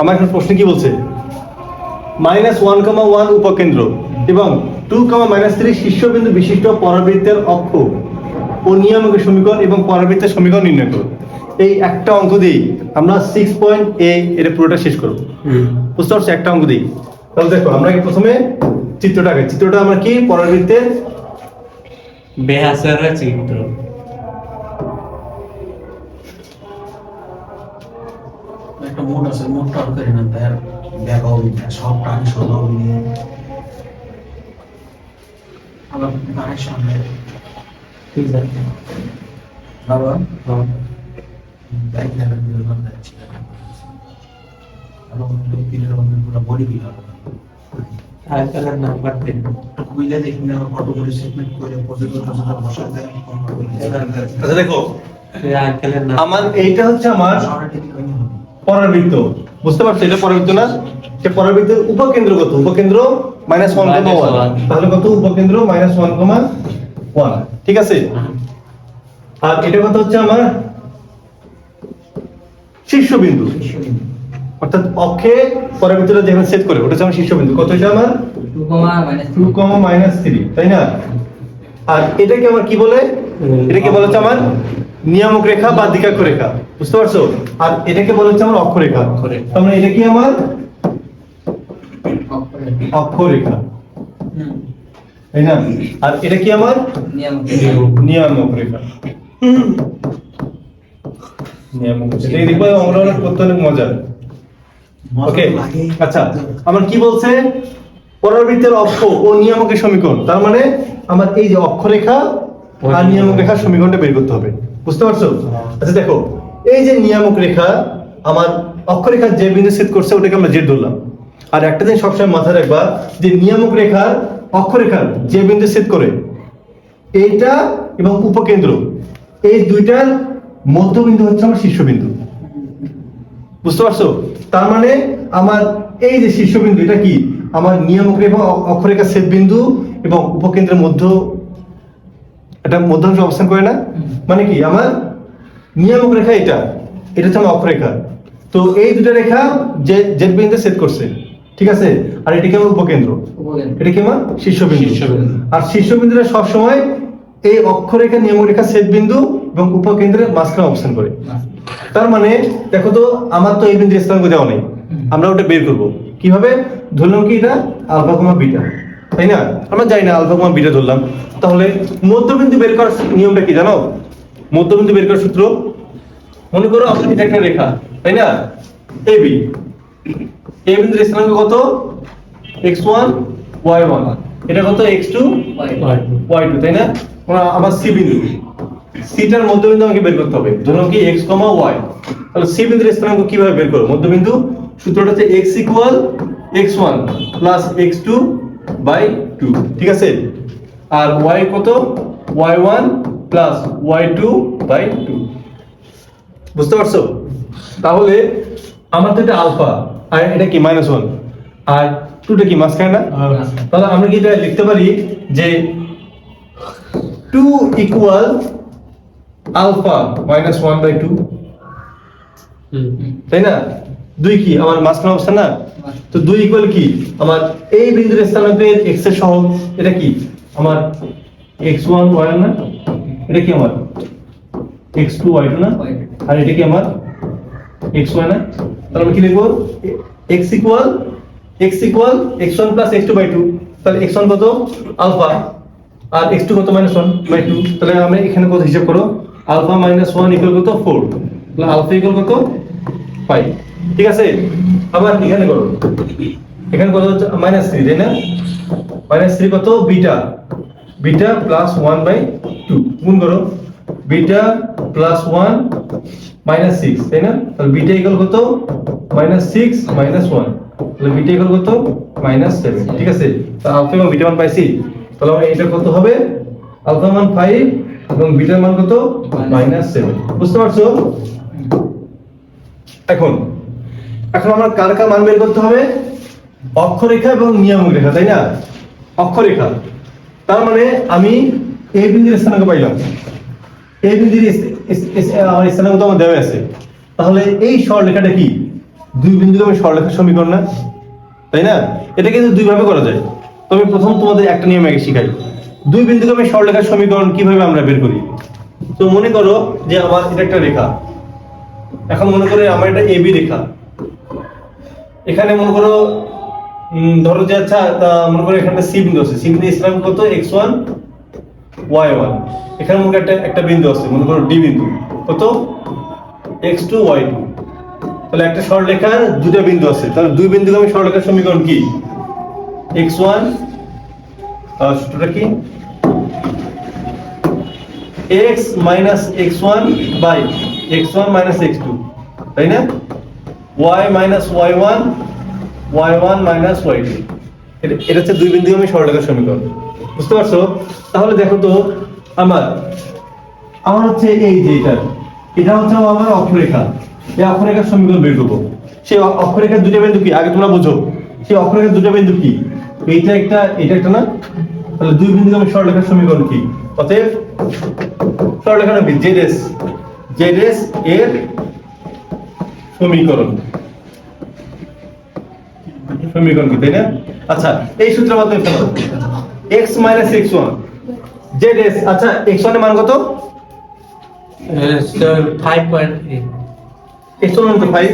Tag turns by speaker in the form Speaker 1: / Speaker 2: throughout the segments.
Speaker 1: আমার এখন প্রশ্ন কি বলছে? মাইনাস ওয়ান কমা ওয়ান উপকেন্দ্র এবং টু কমা মাইনাস থ্রি শীর্ষবিন্দু বিশিষ্ট পরাবৃত্তের অক্ষ ও নিয়ামকের সমীকরণ এবং পরাবৃত্তের সমীকরণ নির্ণয় করো। এই একটা অঙ্ক দিই আমরা সিক্স পয়েন্ট এ এটা পুরোটা শেষ করব। বুঝতে পারছ? একটা অঙ্ক দিই তাহলে দেখো আমরা প্রথমে চিত্রটা আঁকি চিত্রটা আমরা কি? পরাবৃত্তের
Speaker 2: বেহাসের চিত্র
Speaker 3: একটা মোট আছে মোট টার করে না তার না সব টাকা শোধ হবে না আবার গাড়ির সামনে
Speaker 2: ঠিক আছে।
Speaker 3: আবার। ব্যাগ নেবেন বিরোধন যাচ্ছি। আবার অন্য অন্য পুরো বডি বিল
Speaker 2: আয়তনের নাম্বার দেন।
Speaker 3: কুইলে ফটো করে সেটমেন্ট বসে
Speaker 1: আচ্ছা দেখো।
Speaker 2: এই নাম
Speaker 1: আমার এইটা হচ্ছে আমার পরাবৃত্ত বুঝতে পারছ? এটা পরাবৃত্ত না? সে পরাবৃত্তের উপকেন্দ্র কত? উপকেন্দ্র মাইনাস ওয়ান কমা ওয়ান. তাহলে কত? উপকেন্দ্র মাইনাস ওয়ান কমা ওয়ান ঠিক আছে? আর এটা কত হচ্ছে আমার? শীর্ষবিন্দু। অর্থাৎ অক্ষে পরাবৃত্তটা যেখানে সেট করে ওটা হচ্ছে আমার শীর্ষবিন্দু। কত এটা আমার? টু কমা মাইনাস থ্রি তাই না? আর এটাকে আমার কি বলে? এটাকে বলা হচ্ছে আমার নিয়ামক রেখা বা দিকাক্ষ রেখা বুঝতে পারছ? আর এটাকে বলা হচ্ছে আমার অক্ষরেখা
Speaker 2: অক্ষরেখা।
Speaker 1: তার মানে এটা কি আমার? অক্ষরেখা তাই না? আর এটা কি আমার? নিয়ামক রেখা। নিয়ামক। রেখা। এটা দেখব আমরা অনেক করতে অনেক মজার ওকে আচ্ছা আমার কি বলছে? পরাবৃত্তের অক্ষ ও নিয়ামকের সমীকরণ। তার মানে আমার এই যে অক্ষরেখা আর নিয়ামক রেখার সমীকরণটা বের করতে হবে। বুঝতে পারছ? আচ্ছা দেখো এই যে নিয়ামক রেখা আমার অক্ষরেখার যে বিন্দু সেট করছে ওটাকে আমরা জেড ধরলাম। আর একটা দিন সবসময় মাথায় রাখবা যে নিয়ামক রেখার অক্ষরেখার যে বিন্দু সেট করে এইটা এবং উপকেন্দ্র এই দুইটার মধ্যবিন্দু হচ্ছে আমার শীর্ষবিন্দু। বুঝতে পারছ? তার মানে আমার এই যে শীর্ষবিন্দু এটা কি? আমার নিয়ামক রেখা অক্ষরেখা ছেদ বিন্দু এবং উপকেন্দ্রের মধ্য এটা মধ্যাংশ অবস্থান করে না? মানে কি? আমার নিয়ামক রেখা এটা। এটা হচ্ছে আমার অক্ষরেখা তো এই দুটো রেখা যে জেড বিন্দু সেট করছে ঠিক আছে? আর এটা কি আমার উপকেন্দ্র? এটা কি আমার শীর্ষবিন্দু।
Speaker 2: শীর্ষবিন্দু।
Speaker 1: আর শীর্ষবিন্দুটা সবসময় এই অক্ষরেখা নিয়ামক রেখা ছেদ বিন্দু এবং উপকেন্দ্রের মাঝখানে অবস্থান করে। তার মানে দেখো তো আমার তো এই বিন্দু স্থানাঙ্ক দেওয়া নেই। আমরা ওটা বের করব। কীভাবে? ধরলাম কি এটা? Alpha comma beta. তাই না? আমরা জানি না আলফা কমা বিটা ধরলাম। তাহলে মধ্যবিন্দু বের করার নিয়মটা কি জানো? মধ্যবিন্দু বের করার সূত্র? মনে করো আপনার এটা একটা রেখা, তাই না? এ বি এই বিন্দুর স্থানাঙ্ক কত? এক্স ওয়ান ওয়াই ওয়ান এটা কত? এক্স টু ওয়াই টু তাই না? আমার সি বিন্দু। সিটার মধ্যবিন্দু আমাকে বের করতে হবে। ধরুন কি এক্স কমা ওয়াই তাহলে সি বিন্দুর স্থানাঙ্ক কীভাবে বের করব? মধ্যবিন্দু সূত্রটা হচ্ছে X equal X one plus X two by two ঠিক আছে? আর ওয়াই কত? Y one plus Y two by two বুঝতে পারছ? তাহলে আমার তো এটা আলফা আর এটা কি? মাইনাস ওয়ান আর টুটা কি? মাঝখানে না? তাহলে আমরা কি এটা লিখতে পারি যে two equal alpha minus one by two তাই না? দুই কি? আমার মাঝখানে অবস্থান না? তো দুই ইকুয়াল কি? আমার এই বিন্দুর স্থানাঙ্কের এক্সের সহগ, এটা কি? আমার এক্স ওয়ান ওয়াই না? এটা কি আমার? এক্স টু ওয়াই না? আর এটা কি আমার? এক্স ওয়াই না? তাহলে আমি কি লিখব? X equal X equal X one plus X two by two তাহলে এক্স ওয়ান কত? আলফা আর এক্স টু কত মাইনাস ওয়ান বাই টু তাহলে আমি এখানে কত হিসাব করো আলফা মাইনাস ওয়ান ইকুয়াল কত? ফোর তাহলে আলফা ইকুয়াল কত? ফাইভ ঠিক আছে? আবার এখানে করো। এখানে কত হচ্ছে? মাইনাস থ্রি তাই না? মাইনাস থ্রি কত? Beta beta plus one by two গুণ করো। Beta plus one minus six তাই না? তাহলে বিটা ইকুয়াল কত? মাইনাস সিক্স মাইনাস ওয়ান তাহলে বিটা ইকুয়াল কত? মাইনাস সেভেন ঠিক আছে? তাহলে আলফা এবং বিটা মান পাইছি। তাহলে আমার এটা কত হবে? আলফা মান ফাইভ এবং বিটার মান কত? মাইনাস সেভেন বুঝতে পারছ? এখন এখন আমার কার কার মান বের করতে হবে? অক্ষরেখা এবং নিয়ামক রেখা, তাই না? অক্ষরেখা। তার মানে আমি এই বিন্দুর স্থানাঙ্ক পাইলাম। এই বিন্দুর আমার স্থানাঙ্ক তো আমার দেওয়া আছে। তাহলে এই সরলরেখাটা কি? দুই বিন্দুগামী সরলরেখার সমীকরণ না? তাই না? এটা কিন্তু দুই ভাবে করা যায়। তবে প্রথম তোমাদের একটা নিয়ম আগে শিখাই। দুই বিন্দুগামী সরলরেখার সমীকরণ কীভাবে আমরা বের করি? তো মনে করো যে আমার এটা একটা রেখা। এখন মনে করে আমার এটা এবি রেখা। এখানে মনে করো ধরো যে আচ্ছা মনে করো এখানে সি বিন্দু আছে। সি বিন্দু ইসলাম কত? এক্স ওয়ান ওয়াই ওয়ান এখানে মনে করো একটা একটা বিন্দু আছে, মনে করো ডি বিন্দু। কত? এক্স টু ওয়াই টু তাহলে একটা সরলরেখার দুটো বিন্দু আছে। তাহলে দুই বিন্দুগামী সরলরেখার সমীকরণ কি? এক্স ওয়ান সূত্রটা কি? X minus X one by X one minus X two তাই না? One Y one minus Y two এটা হচ্ছে দুই বিন্দুগামী সরলরেখার সমীকরণ। বুঝতে পারছ? তাহলে দেখো তো, আমার আমার হচ্ছে এই যে এটা এটা হচ্ছে আমার অক্ষরেখা। এই অক্ষরেখার সমীকরণ বের করব। সেই অক্ষরেখার দুটো বিন্দু কি? আগে তোমরা বুঝো। সেই অক্ষরেখার দুটো বিন্দু কি? এইটা একটা এটা একটা না? তাহলে দুই বিন্দু আমি সরলরেখার সমীকরণ কি? অতএব সরলরেখা কি জেড এস জেড এস এর সমীকরণ। সমীকরণ কি তাই না? আচ্ছা এই সূত্রের মাধ্যমে ফেলো। X minus x one z s আচ্ছা এক্স ওয়ানের মান কত?
Speaker 2: Five point three
Speaker 1: x one কত ফাইভ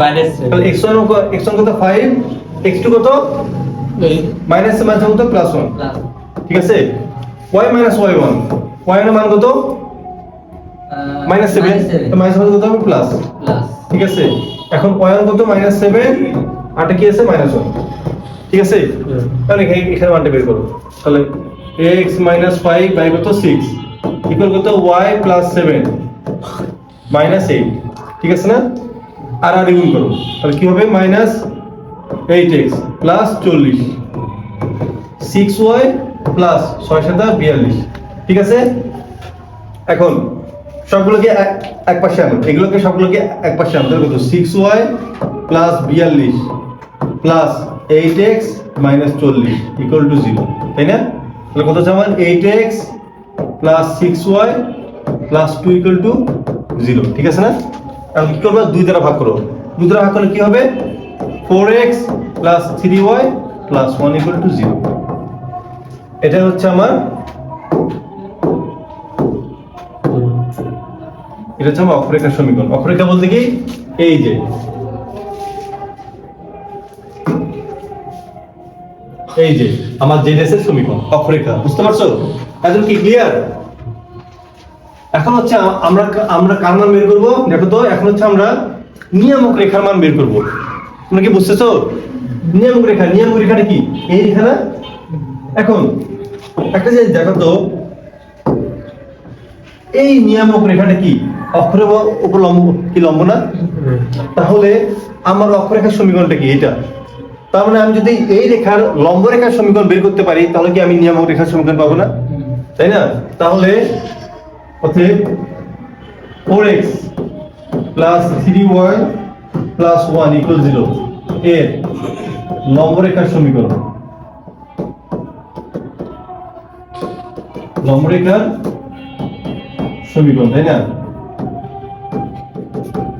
Speaker 2: বাইরে
Speaker 1: তাহলে এক্স ওয়ান এক্স ওয়ান কত ফাইভ এক্স টু কত? মাইনাস কত? প্লাস ওয়ান ঠিক আছে? Y minus y one y এর মান কত? মাইনাস সেভেন মাইনাস সেভেন কত হবে? প্লাস ঠিক আছে? এখন ওয়াই ওয়ান কত? মাইনাস সেভেন আটে কি আছে? মাইনাস ওয়ান ঠিক আছে? তাহলে এখানে মানটা বের করো। তাহলে এক্স মাইনাস ফাইভ বাই কত? সিক্স ইকুয়াল কত? Y plus seven minus eight ঠিক আছে না? আর আর গুণ করো। তাহলে কি হবে? মাইনাস এইট এক্স প্লাস চল্লিশ। সিক্স ওয়াই প্লাস ছয় সাতা বিয়াল্লিশ। ঠিক আছে? এখন সবগুলোকে এক- পাশে আনো এগুলোকে সবগুলোকে এক পাশে আনো তাহলে কত সিক্স ওয়াই প্লাস বিয়াল্লিশ প্লাস এইট এক্স মাইনাস চল্লিশ ইকুয়াল টু জিরো তাই না? তাহলে কত হচ্ছে eight X plus six Y plus two equal to zero ঠিক আছে না? এখন কি করবে? দুই দ্বারা ভাগ করো দুই দ্বারা ভাগ করলে কি হবে? Four x plus three y plus one equal to zero এটা হচ্ছে আমার এটা হচ্ছে আমার অক্ষরেখার সমীকরণ। অক্ষরেখা বলতে কি? এই যে। এই যে, আমার জেডএস এর সমীকরণ অক্ষরেখা বুঝতে পারছ? এখন কি ক্লিয়ার এখন হচ্ছে আমরা আমরা কার মান বের করব? দেখো তো, এখন হচ্ছে আমরা নিয়ামক রেখার মান বের করব। তোমরা কি বুঝতেছো? নিয়ামক রেখা, নিয়ামক রেখাটা কি? এই রেখা না? এখন, একটা জিনিস দেখো তো। এই নিয়ামক রেখাটা কি? অক্ষরের উপর লম্ব কি লম্ব না? তাহলে আমার অক্ষরেখার সমীকরণটা কি এটা? তার মানে আমি যদি এই রেখার লম্ব রেখার সমীকরণ বের করতে পারি, তাহলে কি আমি নিয়ামক রেখার সমীকরণ পাবো না? তাই না? তাহলে অতএব four x plus three y plus one equal zero এর লম্ব রেখার সমীকরণ। লম্ব রেখার সমীকরণ, তাই না?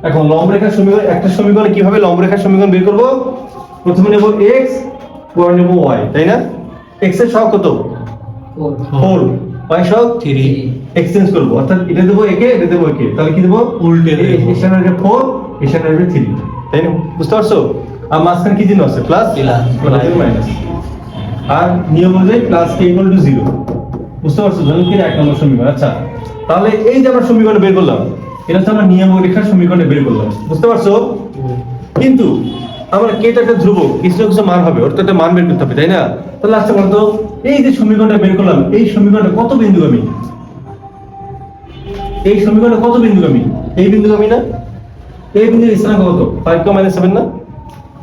Speaker 1: এখন লম্ব রেখার সমীকরণ একটা সমীকরণ কীভাবে লম্ব রেখার সমীকরণ বের করব? প্রথমে নেব x পরে নেব y তাই না? x এর সহগ কত? 4 y সহগ?
Speaker 2: থ্রি
Speaker 1: এক্সচেঞ্জ করব। অর্থাৎ এটা দেবো একে এটা দেবো একে তাহলে কি দেবো?
Speaker 2: উল্টে দেবো।
Speaker 1: এখানে আসবে 4 এখানে আসবে 3 তাই না? বুঝতে পারছ? আর মাঝখানে কি চিহ্ন আছে? Plus
Speaker 2: Plus.
Speaker 1: মাইনাস আর নিয়ম অনুযায়ী plus k equal to zero বুঝতে পারছ? ধরুন কি এক নম্বর সমীকরণ। আচ্ছা। তাহলে এই যে আমরা সমীকরণ বের করলাম এটা হচ্ছে আমরা নিয়ম রেখার সমীকরণে বের করলাম। বুঝতে পারছ? কিন্তু আমরা কে একটা ধ্রুবক? কিছু কিছু মান হবে। ওর তো একটা মান বের করতে হবে, তাই না? তাহলে আচ্ছা বলতো, এই যে সমীকরণটা বের করলাম, এই সমীকরণটা কত বিন্দুগামী? এই সমীকরণে কত বিন্দুগামী? এই বিন্দুগামী না? এই বিন্দুর স্থানাঙ্ক কত? ফাইভ কম মাইনাস সেভেন না?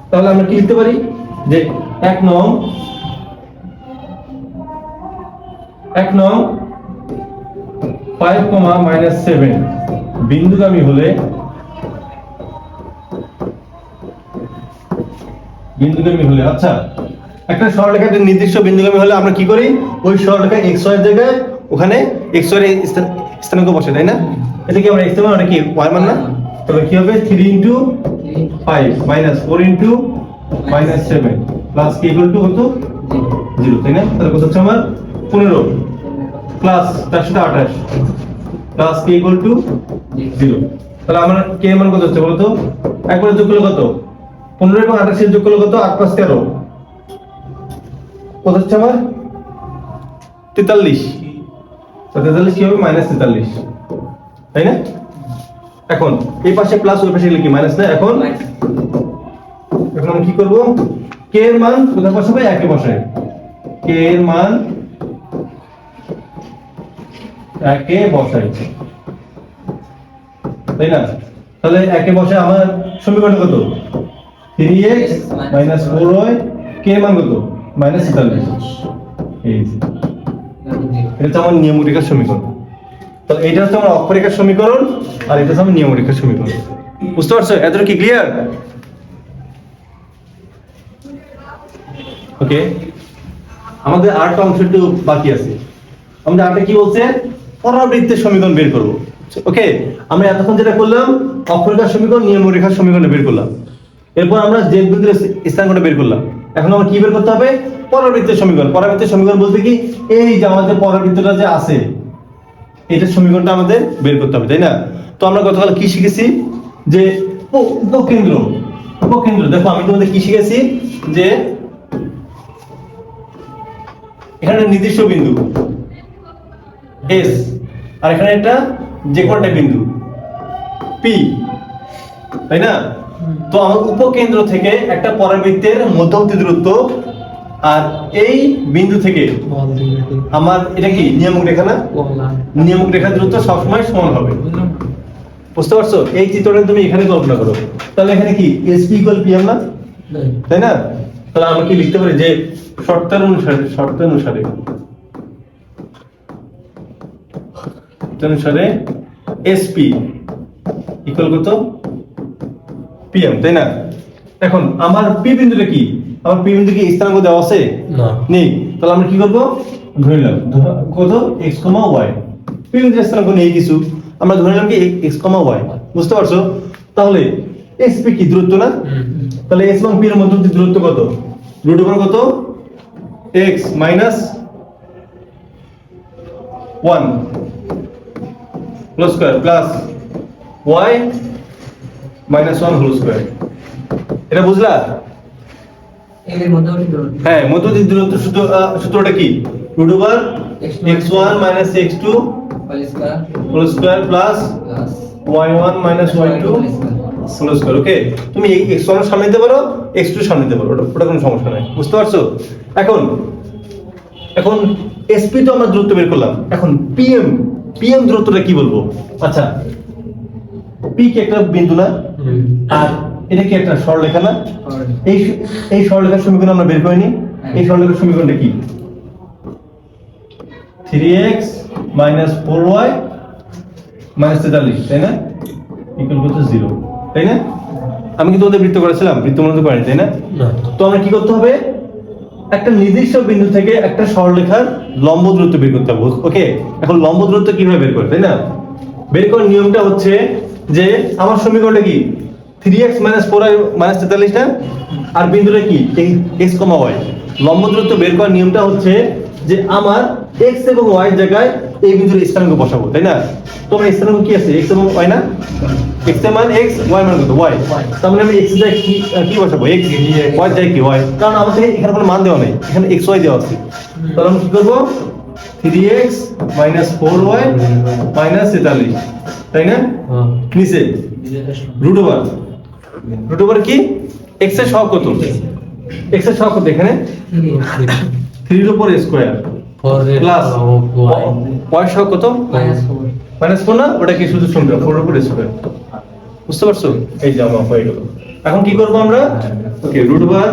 Speaker 1: তাহলে আমরা কি লিখতে পারি? যে এক নং এক নং ফাইভ কমা মাইনাস সেভেন বিন্দুগামী হলে বিন্দুগামী হলে আচ্ছা একটা সরলরেখা একটা নির্দিষ্ট বিন্দুগামী হলে আমরা কি করি? ওই সরলরেখা এক্স ওয়াই জায়গায় ওখানে এক্স ওয়াই স্থানাঙ্ক বসে তাই না? এটা কি আমরা এক্স মান কি ওয়াই মান না? তাহলে কি হবে? Three into five minus four into minus seven plus k equal to কত? জিরো তাই না? তাহলে কত হচ্ছে আমার? পনেরো প্লাস তার সাথে আঠাশ। Plus k equal to zero তাহলে আমার কে মান কত হচ্ছে বলতো? একবারে যোগ করলে কত? পনেরো এবং আঠাশের যোগ করলে কত? আট পাঁচ তেরো। কত হচ্ছে আমার? তেতাল্লিশ। তেতাল্লিশ কি হবে? মাইনাস তেতাল্লিশ। তাই না? এখন, এই পাশে প্লাস ওই পাশে কি? মাইনাস না? এখন? এখন আমি কি করব? কে এর মান কোথায় বসাবো? একে বসাই। কে এর মান একে বসাই তাই না? তাহলে একে বসে আমার সমীকরণ কত? Three x minus four y k মান কত? মাইনাস এটা হচ্ছে আমার নিয়ম রেখার সমীকরণ। তাহলে এটা হচ্ছে আমার সমীকরণ আর এটা হচ্ছে আমার সমীকরণ। বুঝতে পারছ? এতটা কি ক্লিয়ার ওকে আমাদের আরেকটা অংশ একটু বাকি আছে। আমাদের আরেকটা কি বলছে? পরাবৃত্তের সমীকরণ বের করব। ওকে আমরা এতক্ষণ যেটা করলাম, অক্ষরেখার সমীকরণ নিয়ম রেখার সমীকরণ বের করলাম। এরপর আমরা যে বিন্দুর স্থানকোণটা বের করলাম। এখন আমরা কি বের করতে হবে? পরাবৃত্তের সমীকরণ। পরাবৃত্তের সমীকরণ বলতে কি? এই যে আমাদের পরাবৃত্তটা যে আছে, এটার সমীকরণটা আমাদের বের করতে হবে, তাই না? তো আমরা গতকাল কি শিখেছি? যে উপ- উপকেন্দ্র। উপকেন্দ্র। দেখো, আমি তোমাদের কি শিখেছি? যে এখানে নির্দিষ্ট বিন্দু। এস। আর এখানে একটা যে কোনো একটা বিন্দু। পি তাই না? তো আমার উপকেন্দ্র থেকে একটা পরাবৃত্তের মধ্যবর্তী দূরত্ব আর এই বিন্দু থেকে আমার এটা কি? নিয়ামক রেখা না? নিয়ামক রেখার দূরত্ব সবসময় সমান হবে। বুঝতে পারছ? এই চিত্রটা তুমি এখানে কল্পনা করো। তাহলে এখানে কি? এসপি ইকুয়াল পিএম না তাই না? তাহলে আমরা কি লিখতে পারি? যে শর্তের অনুসারে শর্ত অনুসারে এসপি ইকুয়াল কত? পিএম তাই না? এখন আমার পি বিন্দুটা কি? আমার পি বিন্দু কি স্থানাঙ্ক দেওয়া আছে?
Speaker 2: না।
Speaker 1: নেই। তাহলে আমরা কি করব? ধরে নিলাম কত? এক্স কমা ওয়াই পি বিন্দু স্থানাঙ্ক নেই কিছু। আমরা ধরে নিলাম কি এক্স কমা ওয়াই বুঝতে পারছ? তাহলে এসপি কি দূরত্ব না? তাহলে এস এবং পি এর মধ্যে দূরত্ব কত? রুট ওভার কত? X minus one whole square plus y minus one whole square এটা বুঝলা? হ্যাঁ মধ্যবর্তী দূরত্ব সূত্র সূত্রটা কি? Root over x one minus x two whole square plus y one minus y two whole square okay তুমি এক্স ওয়ান সামনে দিতে পারো এক্স টু সামনে দিতে পারো ওটা ওটা কোনো সমস্যা নাই বুঝতে পারছ? এখন এখন এসপি তো আমরা দূরত্ব বের করলাম এখন পিএম পিএম দূরত্বটা কি বলব? আচ্ছা পি কি একটা বিন্দু না? আর এটা কি একটা সরলরেখা না? এই এই সরলরেখার সমীকরণ আমরা বের করিনি। এই সরলরেখার সমীকরণটা কি? Three x minus four y minus তেতাল্লিশ তাই না? ইকুয়াল জিরো তাই না? আমি কিন্তু ওদের বৃত্ত করেছিলাম বৃত্ত মনে করেনি তাই না?
Speaker 2: না।
Speaker 1: তো আমরা কি করতে হবে? একটা নির্দিষ্ট বিন্দু থেকে একটা সরলরেখার লম্ব দূরত্ব বের করতে হবে ওকে এখন লম্ব দূরত্ব কীভাবে বের করবে, তাই না? বের করার নিয়মটা হচ্ছে যে আমার সমীকরণটা কি? Three x minus four minus তেতাল্লিশটা আর বিন্দুটা কি? এক্স কমা ওয়াই লম্ব দূরত্ব বের করার নিয়মটা হচ্ছে যে আমার এক্স এবং ওয়াই জায়গায় এই বিন্দুর স্থানাঙ্ক বসাবো তাই না? তো আমার স্থানাঙ্ক কি আছে? এক্স এবং ওয়াই না? এক্সের মান এক্স ওয়াই মান কত? ওয়াই তার মানে আমি এক্স জায়গায় কি কি বসাবো? এক্স ওয়াই জায়গায় কি ওয়াই কারণ থেকে এখানে কোনো মান দেওয়া নেই এখানে এক্স ওয়াই দেওয়া আছে। তাহলে আমি কি করব? Three x minus four y minus তেতাল্লিশ তাই না? নিচে। রুট ওভার রুট ওভার কি? এক্সের সহগ কত? এক্সের সহগ কত এখানে? থ্রির উপর স্কোয়ার প্লাস সহগ কত? Minus four. না? ওটা কি শুধু ফোর উপর স্কোয়ার বুঝতে পারছ? এই যে আমার হয়ে গেল। এখন কি করব আমরা? Okay root over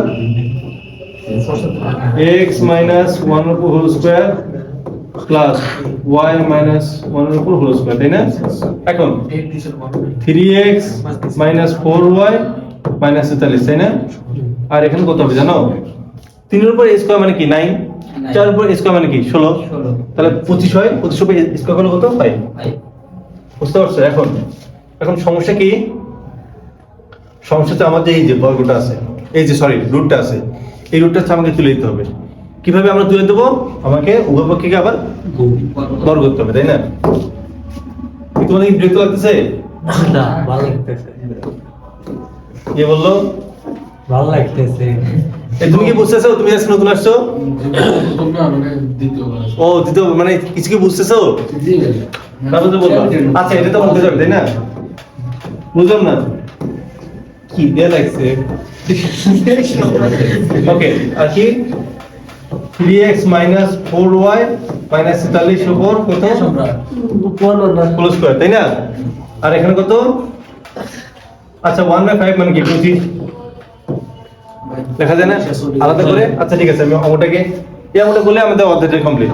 Speaker 1: x minus one উপর whole square plus y minus one উপর হোল স্কোয়ার তাই না? এখন three x minus four y minus তেতাল্লিশ তাই না? আর এখানে কত হবে জানো? তিনের উপর স্কোয়ার মানে কি? নাইন চার উপর স্কোয়ার মানে কি? ষোলো। তাহলে পঁচিশ হয় পঁচিশ উপর স্কোয়ার করলে কত? ফাইভ বুঝতে পারছ? এখন এখন সমস্যা কি? সমস্যা হচ্ছে আমার এই যে বর্গটা আছে এই যে সরি রুটটা আছে এই রুটটা আমাকে তুলে দিতে হবে। কীভাবে আমরা তুলে দেবো? আমাকে উভয় পক্ষকে আবার বর্গ করতে হবে তাই না? কি তোমাদের কি বিরক্ত লাগতেছে?
Speaker 2: না ভালো লাগতেছে।
Speaker 1: কে বলল?
Speaker 2: ভালো লাগতেছে।
Speaker 1: তুমি কি বুঝতেছো? তুমি আজকে নতুন আসছো? ও, দ্বিতীয় মানে কিছু কি বুঝতেছো? আচ্ছা এটা তো তাই না? বুঝলাম না। কি দিয়ে লাগছে? ওকে আর কি? মাইনাস ফোর ওয়াই মাইনাস তেতাল্লিশ উপর কত? স্কোয়ার তাই না? আর এখানে কত? আচ্ছা ওয়ান বাই ফাইভ মানে কি? পঁচিশ লেখা যায় না? আলাদা করে? আচ্ছা ঠিক আছে আমি অঙ্কটাকে এই অঙ্কটা করলে আমাদের অধ্যায়টা কমপ্লিট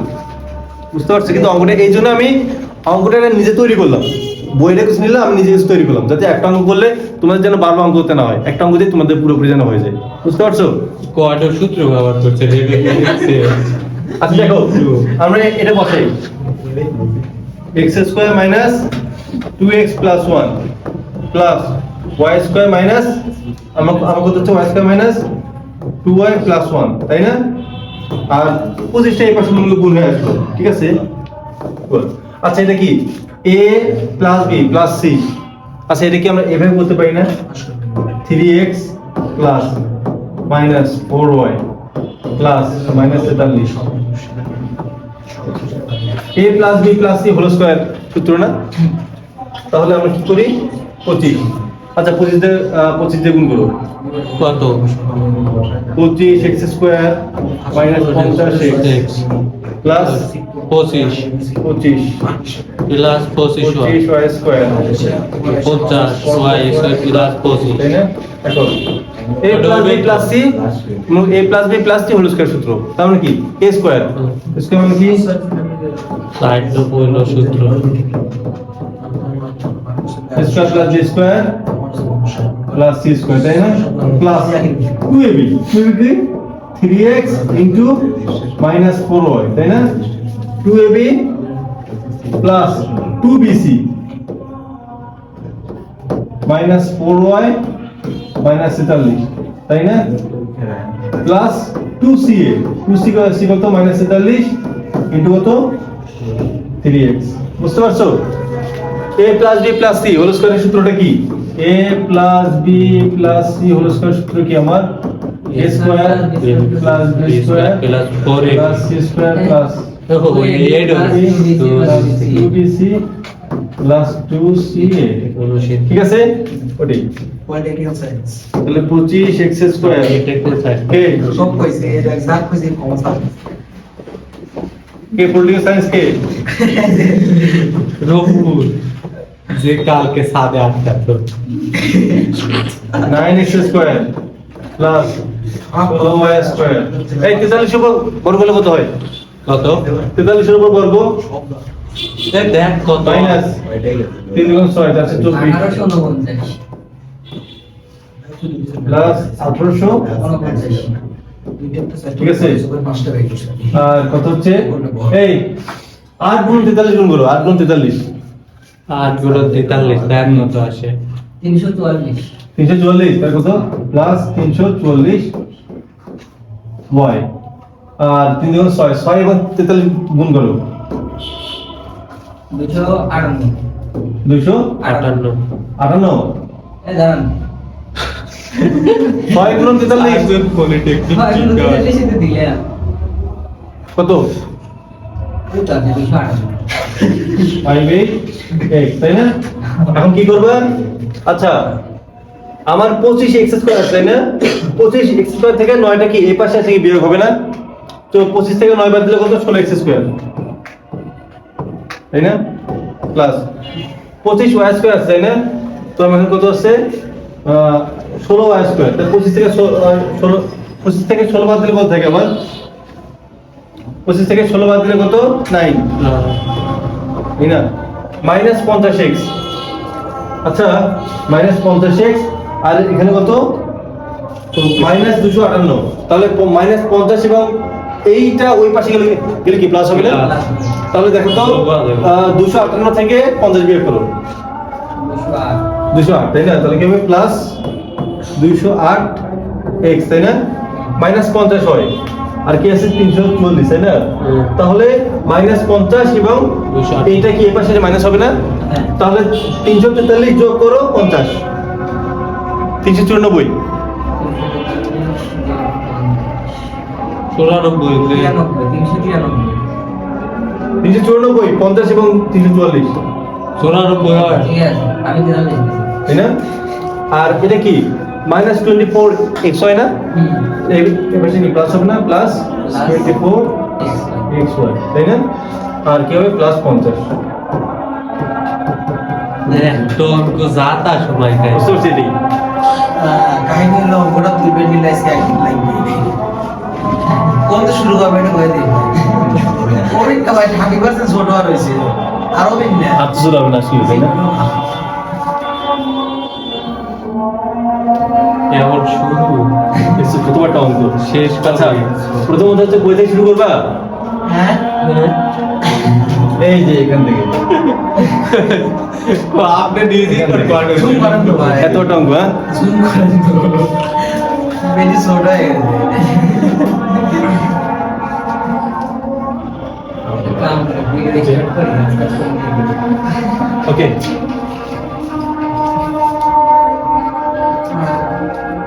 Speaker 1: বুঝতে পারছি? কিন্তু অঙ্কটা এই জন্য আমি অঙ্কটা নিজে তৈরি করলাম। বইটা কিছু নিলাম আমি নিজে তৈরি করলাম। যাতে একটা অঙ্ক করলে তোমাদের যেন বারবার অঙ্ক করতে না হয়। একটা অঙ্ক দিয়ে তোমাদের পুরোপুরি যেন হয়ে যায়। বুঝতে পারছ?
Speaker 2: কোয়াড্রের সূত্র ব্যবহার করছে
Speaker 1: আচ্ছা দেখো আমরা এটা বসাই x square minus two x plus one plus y square minus আমার কত হচ্ছে? Y square minus two y plus তাই না? আর পঁচিশটা এই পাশে মূল্য গুণ হয়ে আসলো, ঠিক আছে. আচ্ছা এটা কি? A plus b plus c আচ্ছা এটা কি আমরা এভাবে বলতে পারি না? Three x plus minus four y plus minus তেতাল্লিশ। A plus b plus c whole square সূত্র না? তাহলে আমরা কি করি? পঁচিশ। আচ্ছা পঁচিশ দিয়ে পঁচিশ দিয়ে গুণ করো।
Speaker 2: কত?
Speaker 1: পঁচিশ এক্স স্কোয়ার মাইনাস পঞ্চাশ এক্স। প্লাস
Speaker 2: পঁচিশ।
Speaker 1: পঁচিশ।
Speaker 2: প্লাস পঁচিশ
Speaker 1: পঁচিশ ওয়াই স্কোয়ার।
Speaker 2: পঞ্চাশ ওয়াই স্কোয়ার প্লাস পঁচিশ।
Speaker 1: তাই না? এখন a plus b plus c a plus b plus c whole square সূত্র। তার মানে কি? এ স্কোয়ার। স্কোয়ার মানে কি?
Speaker 2: সূত্র।
Speaker 1: Square plus b square plus c square তাই না? Plus two a b two a b three x into minus four y তাই না? Two a b plus two b c minus four y minus তেতাল্লিশ তাই না? Plus two c a two c c কত? Minus তেতাল্লিশ into কত? Three x বুঝতে পারছ? A plus b plus c whole স্কয়ারের সূত্রটা কি? A plus b plus c whole square সূত্র কি আমার? A square plus b square
Speaker 2: plus four a
Speaker 1: plus c square plus plus ঠিক আছে? ওটাই. তাহলে পঁচিশ এক্স স্কয়ার কে
Speaker 4: সব কইছে এক্সাক্ট
Speaker 1: কে পলিটিক্যাল সায়েন্স কে
Speaker 2: রঘুপুর যে কালকে সাদে আটকাতো
Speaker 1: নাইন এক্স স্কোয়ার প্লাস ষোলো ওয়াই স্কয়ার এই তেতাল্লিশ উপর বর্গ কত হয়?
Speaker 2: কত?
Speaker 1: তেতাল্লিশের উপর বর্গ?
Speaker 2: দেখ কত।
Speaker 1: মাইনাস তিন গুণ ছয় চারশো চব্বিশ।
Speaker 4: আঠারোশো
Speaker 1: প্লাস আঠারোশো। ঠিক আছে।
Speaker 4: পাঁচটা বের করছে
Speaker 1: আর কত হচ্ছে? এই আট গুণ তেতাল্লিশ গুণ করো আট গুণ তেতাল্লিশ।
Speaker 2: আটগুলো তেতাল্লিশ তার মতো আসে?
Speaker 4: তিনশো চুয়াল্লিশ।
Speaker 1: তিনশো চুয়াল্লিশ তার কত? প্লাস তিনশো চুয়াল্লিশ ওয়াই। আর তিন গুণ ছয় ছয় এবং তেতাল্লিশ গুণ করো।
Speaker 4: দুশো আটান্ন।
Speaker 1: দুইশো
Speaker 2: আটান্ন।
Speaker 1: আটান্ন।
Speaker 4: এ দাঁড়ান।
Speaker 1: ছয় গুণ তেতাল্লিশ।
Speaker 2: পলিটেকনিক
Speaker 1: কত?
Speaker 4: দুশো আটান্ন।
Speaker 1: এখন কি করবে? আচ্ছা আমার পঁচিশ এক্স স্কোয়ার তাই না? পঁচিশ এক্স স্কোয়ার থেকে নয়টা কি এই পাশে আছে কি বিয়োগ হবে না? তো পঁচিশ থেকে নয় বাদ দিলে কত? ষোলো এক্স স্কোয়ার তাই না? প্লাস পঁচিশ ওয়াই স্কোয়ার আছে, তাই না? তো আমার কত আছে? ষোলো ওয়াই স্কোয়ার তাহলে পঁচিশ থেকে ষোলো পঁচিশ থেকে ষোলো বাদ দিলে কত থাকে আমার? পঁচিশ থেকে ষোলো বাদ দিলে কত? নাইন তাই না মাইনাস পঞ্চাশ এক্স আচ্ছা মাইনাস পঞ্চাশ এক্স আর এখানে কত? মাইনাস দুশো আটান্ন। তাহলে মাইনাস পঞ্চাশ এবং এইটা ওই পাশে গেলে গেলে কি প্লাস হবে না? তাহলে দেখো তো দুশো আটান্ন। থেকে পঞ্চাশ বিয়োগ করো।
Speaker 4: দুশো আট
Speaker 1: তাই না? তাহলে কি হবে? প্লাস দুইশো আট এক্স তাই না? মাইনাস পঞ্চাশ হয়। আর কি আছে? তিনশো চল্লিশ তাই না? তাহলে মাইনাস পঞ্চাশ এবং এইটা কি এ পাশে মাইনাস হবে না?
Speaker 4: হ্যাঁ।
Speaker 1: তাহলে তিনশো তেতাল্লিশ যোগ করো পঞ্চাশ। তিনশো চুরানব্বই।
Speaker 2: চুরানব্বই
Speaker 4: তিনশো তিরানব্বই।
Speaker 1: তিনশো চুরানব্বই পঞ্চাশ এবং তিনশো চুয়াল্লিশ।
Speaker 2: চুরানব্বই হয়।
Speaker 1: তাই না? আর এটা কি? মাইনাস টোয়েন্টি ফোর এক্স হয় না এবার কি প্লাস হবে না? Plus twenty four x y তাই না? আর কি হবে? প্লাস পঞ্চাশ।
Speaker 2: সময় খায়
Speaker 1: বুঝতে পারছি
Speaker 2: এমন শুরু।
Speaker 1: কতবারটা অঙ্ক।
Speaker 2: শেষ কথা।
Speaker 1: প্রথমত হচ্ছে বই থেকে শুরু করবা?
Speaker 3: হ্যাঁ
Speaker 1: এই যে এখান থেকে।
Speaker 2: আপনি
Speaker 1: অঙ্ক হ্যাঁ?
Speaker 3: জুম বেশি হয়ে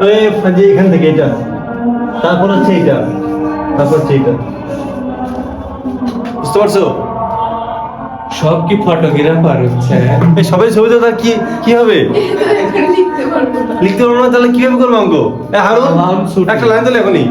Speaker 1: যে এখান থেকে এটা। তারপর হচ্ছে এটা। তারপর হচ্ছে এটা। বুঝতে পারছ?
Speaker 2: সব কি ফটোগ্রাফার হচ্ছে?
Speaker 1: এই সবাই ছবি তো কি কি হবে?
Speaker 5: লিখতে পারব না।
Speaker 1: তাহলে কীভাবে করব অঙ্ক এ, হারুন একটা লাইন তো লেখনি